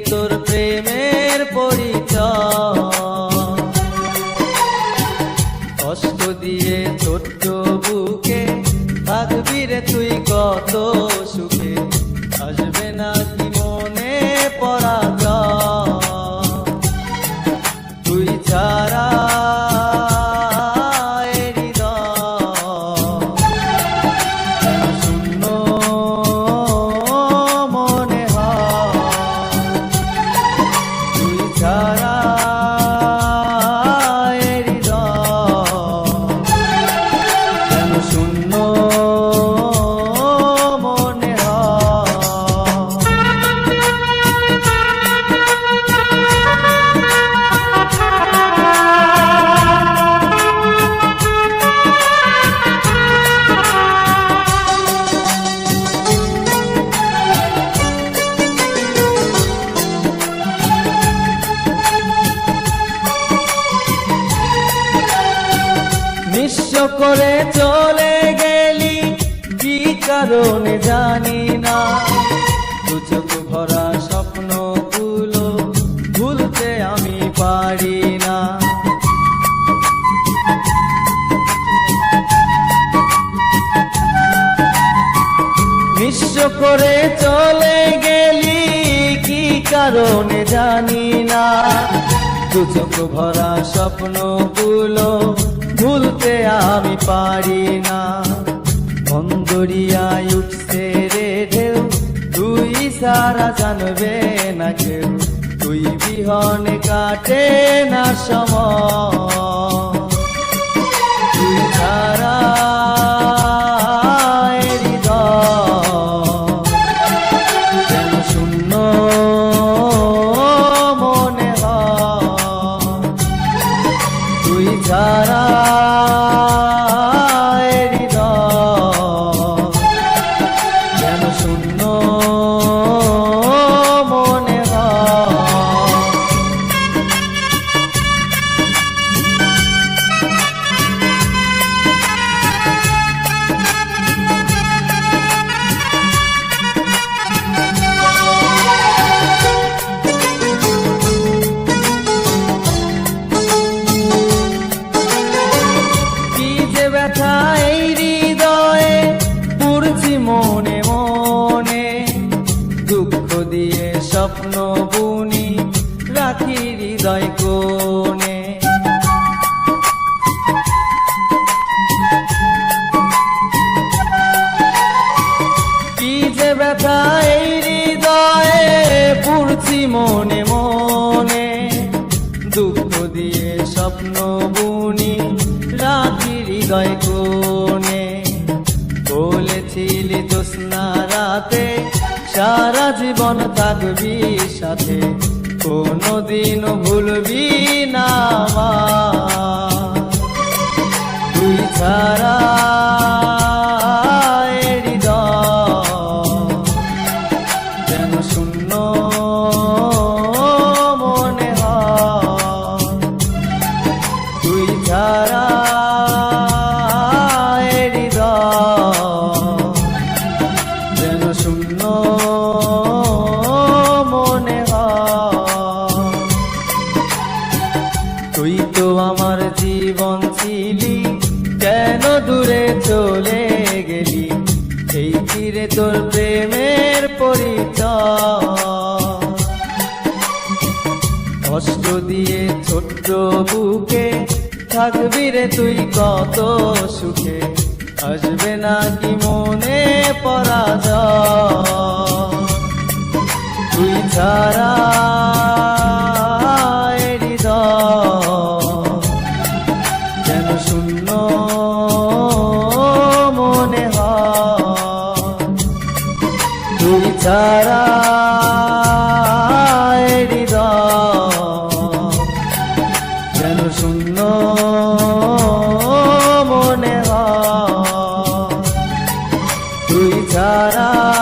তোর প্রেমের পরিচয় করে চলে গেলি, কি কারণে জানি না। দু চোখ ভরা স্বপ্নগুলো ভুলতে আমি পারি না। নিঃস্ব করে চলে গেলি, কি কারণে জানি না। দু চোখ ভরা স্বপ্নগুলো ভুলতে আমি পারি না। বন্দরিয়ায় উঠছে রে ঢেউ, তুই সারা জানবে না কেউ। তুই বিহনে কাটে না সময়। তুই শূন্য পুরছি মনে মনে। দুঃখ দিয়ে স্বপ্ন বুনি রাখি হৃদয় কোণে। বলেছিলি জোৎস্না রাতে সারা জীবন থাকবি সাথে। কোনোদিন ভুলবি না আমায়। আমার জীবন ছিলি, কেন দূরে চলে গেলি? এই তীরে তোর প্রেমের পরিচয়। কষ্ট দিয়ে ছোট্ট বুকে থাকবি রে তুই কত সুখে? আসবে না কি মনে পড়া তুই ছাড়া प्यारा